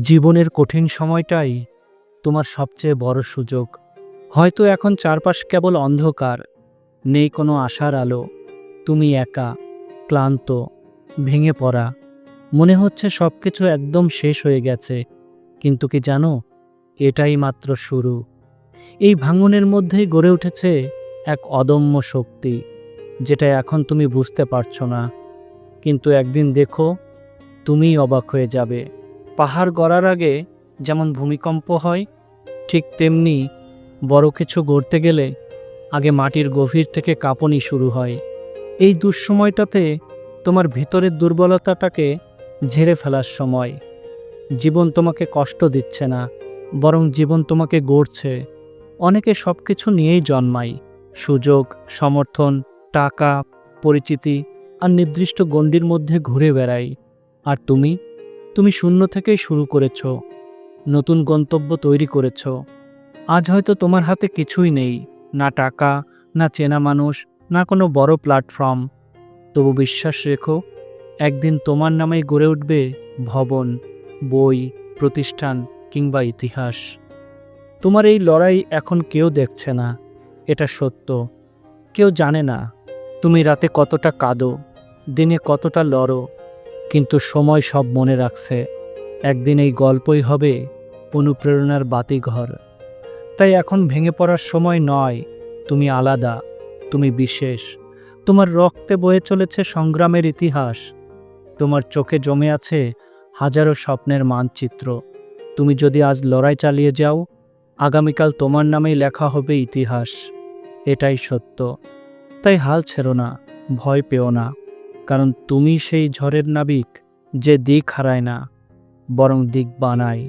জীবনের কঠিন সময়টাই তোমার সবচেয়ে বড় সুযোগ। হয়তো এখন চারপাশ কেবল অন্ধকার, নেই কোনো আশার আলো। তুমি একা, ক্লান্ত, ভেঙে পড়া। মনে হচ্ছে সব কিছু একদম শেষ হয়ে গেছে। কিন্তু কি জানো, এটাই মাত্র শুরু। এই ভাঙনের মধ্যেই গড়ে উঠেছে এক অদম্য শক্তি, যেটা এখন তুমি বুঝতে পারছ না। কিন্তু একদিন দেখো, তুমিই অবাক হয়ে যাবে। পাহাড় গড়ার আগে যেমন ভূমিকম্প হয়, ঠিক তেমনি বড় কিছু গড়তে গেলে আগে মাটির গভীর থেকে কাঁপনি শুরু হয়। এই দুঃসময়টাতে তোমার ভিতরের দুর্বলতাটাকে ঝেড়ে ফেলার সময়। জীবন তোমাকে কষ্ট দিচ্ছে না, বরং জীবন তোমাকে গড়ছে। অনেকে সব কিছু নিয়েই জন্মায়। সুযোগ, সমর্থন, টাকা, পরিচিতি আর নির্দিষ্ট গণ্ডির মধ্যে ঘুরে বেড়াই আর তুমি? তুমি শূন্য থেকেই শুরু করেছ, নতুন গন্তব্য তৈরি করেছ। আজ হয়তো তোমার হাতে কিছুই নেই, না টাকা, না চেনা মানুষ, না কোনো বড় প্ল্যাটফর্ম। তবু বিশ্বাস রেখো, একদিন তোমার নামেই গড়ে উঠবে ভবন, বই, প্রতিষ্ঠান কিংবা ইতিহাস। তোমার এই লড়াই এখন কেউ দেখছে না, এটা সত্য। কেউ জানে না, তুমি রাতে কতটা কাঁদো, দিনে কতটা লড়ো কিন্তু সময় সব মনে রাখছে। একদিন এই গল্পই হবে অনুপ্রেরণার বাতিঘর। তাই এখন ভেঙে পড়ার সময় নয়, তুমি আলাদা, তুমি বিশেষ। তোমার রক্তে বয়ে চলেছে সংগ্রামের ইতিহাস। তোমার চোখে জমে আছে হাজারো স্বপ্নের মানচিত্র। তুমি যদি আজ লড়াই চালিয়ে যাও, আগামীকাল তোমার নামেই লেখা হবে ইতিহাস। এটাই সত্য। তাই হাল ছেড়ো না, ভয় পেও না। কারণ তুমি সেই ঝড়ের নাবিক যে দিক হারায় না বরং দিক বানায়।